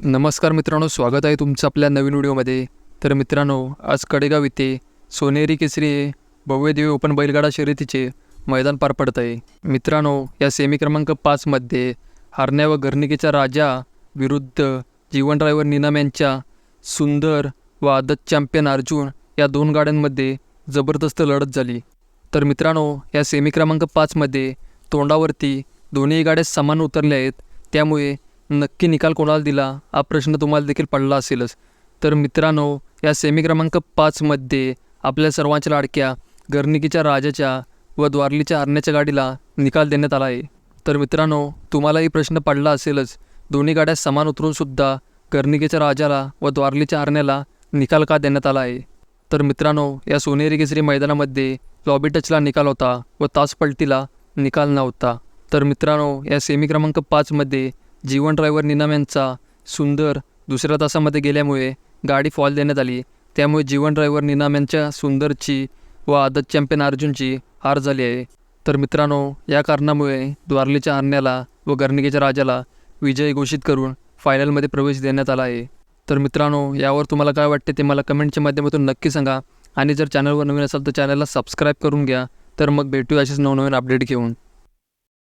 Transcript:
नमस्कार मित्रांनो स्वागत आहे तुमचं आपल्या नवीन व्हिडिओमध्ये. तर मित्रांनो आज कडेगाव इथे सोनेरी केसरी भव्यदेवी ओपन बैलगाडा शर्यतीचे मैदान पार पडत आहे मित्रांनो या सेमी क्रमांक पाचमध्ये हरण्या व गर्निकेचा राजा विरुद्ध जीवन ड्रायव्हर निनाम यांच्या सुंदर व आदत चॅम्पियन अर्जुन या दोन गाड्यांमध्ये जबरदस्त लढत झाली. तर मित्रांनो या सेमी क्रमांक पाचमध्ये तोंडावरती दोन्ही गाड्या समान उतरल्या आहेत. त्यामुळे नक्की निकाल कोणाला दिला? हा प्रश्न तुम्हाला देखील पडला असेलच. तर मित्रांनो या सेमी क्रमांक पाचमध्ये आपल्या सर्वांच्या लाडक्या गर्निकीच्या राजाच्या व द्वारलीच्या हरण्याच्या गाडीला निकाल देण्यात आला आहे. तर मित्रांनो तुम्हालाही प्रश्न पडला असेलच. दोन्ही गाड्या समान उतरूनसुद्धा गर्निकेच्या राजाला व द्वारलीच्या हरण्याला निकाल का देण्यात आला आहे? तर मित्रांनो या सोनेरी केसरी मैदानामध्ये लॉबी टचला निकाल होता व तास पलटीला निकाल नव्हता. तर मित्रांनो या सेमी क्रमांक पाचमध्ये जीवन ड्रायव्हर निनाम यांचा सुंदर दुसऱ्या तासामध्ये गेल्यामुळे गाडी फॉल देण्यात आली. त्यामुळे जीवन ड्रायव्हर निनाम यांच्या सुंदरची व आदत चॅम्पियन अर्जुनची हार झाली आहे. तर मित्रांनो या कारणामुळे द्वारलीच्या हरण्याला व गर्णिकेच्या राजाला विजय घोषित करून फायनलमध्ये प्रवेश देण्यात आला आहे. तर मित्रांनो यावर तुम्हाला काय वाटते ते मला कमेंटच्या माध्यमातून नक्की सांगा. आणि जर चॅनलवर नवीन असाल तर चॅनलला सबस्क्राईब करून घ्या. तर मग भेटूया असेच नवनवीन अपडेट घेऊन.